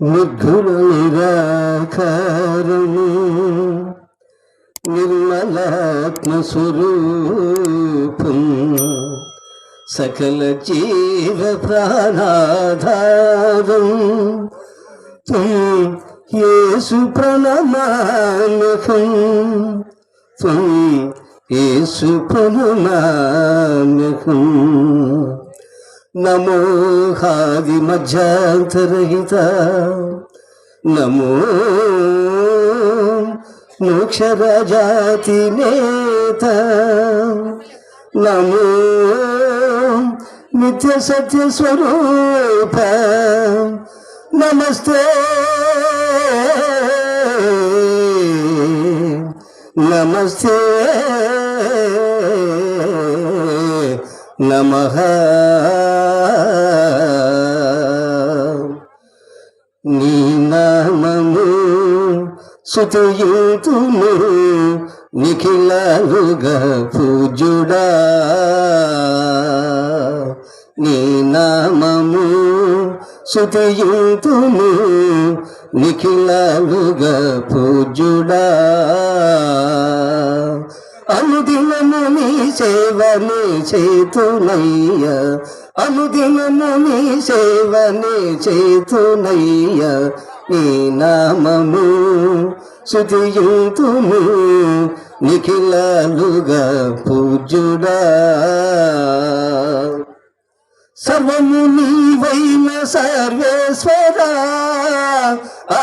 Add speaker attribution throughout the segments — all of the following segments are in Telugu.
Speaker 1: నిర్గుణ నిరాకారము నిర్మలాత్మస్వరూపం సకల జీవ ప్రాణాధారం త్వం యేసు ప్రణమానకం త్వం యేసు ప్రణమానకం. నమో హాది మధ్యాంతరహిత. నమో మోక్షరాజాతి నేత. నమో నిత్య సత్య స్వరూప. నమస్తే. నమస్తే. నమ. నీ నామము సుతయుతుము నిఖిలాలుగా పూజుడా నీ నామము సుతయుతుము నిఖిలాలుగా పూజుడా అనుదినము నీ సేవనే చేతునయ్య అనుదినము నీ సేవనే చేతునయ్య నీ నామము శుతియుతుము నిఖిలాలుగా పూజుడా సర్వము నీవైన సర్వేశ్వరా ఆ,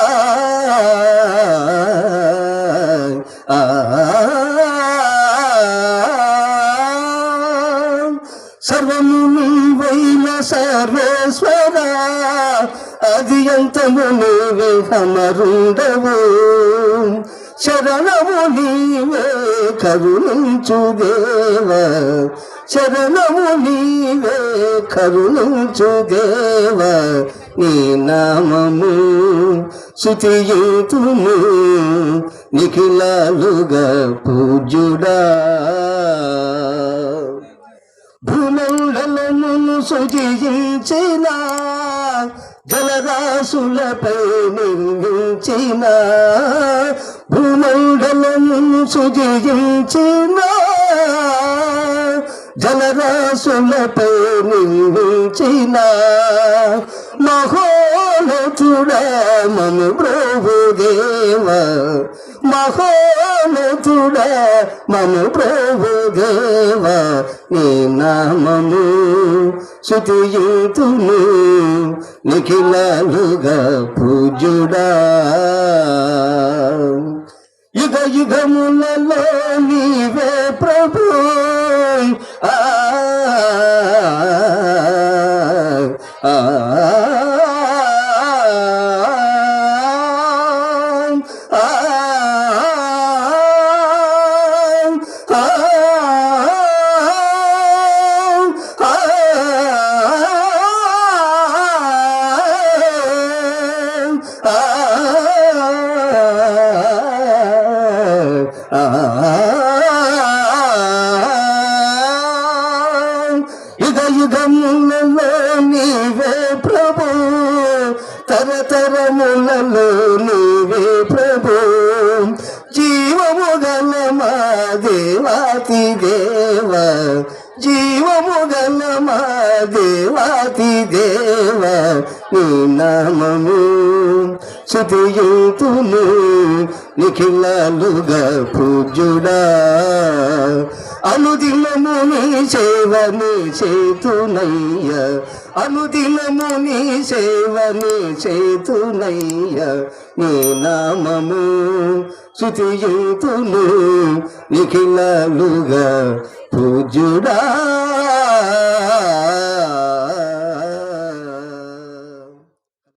Speaker 1: అది ఎంతము నీవే అమరుండవు. శరణము నీవే కరుణించు దేవ. శరణము నీవే కరుణించు దేవ. నీ నామము శుతియుతుము నిఖిలాలుగా పూజుడా భూమండలమును సృజించిన జలరాశులపై నిర్మించిన భూమండలం సుజించిన జలరాశులపై నిర్మించిన మహోనతుడా మను ప్రభుదేవ మహోనతుడా మను ప్రభుదేవ నీ నామము శృతియుతుము నిఖిలాలుగా పూజుడా యుగ యుగములలోని తరతరములలో నీవే ప్రభు. జీవము గల మా దేవాతి దేవ. జీవము గల మా దేవాతి దేవ. నీ నామము శృతియుతుము నిఖిలాలుగా పూజుడా అనుదినము నీ సేవని చేతునయ్య. అనుదినము నీ సేవని చేతునయ్య. నీ నామము శృతియుతులు నిఖిలాలుగా పూజుడా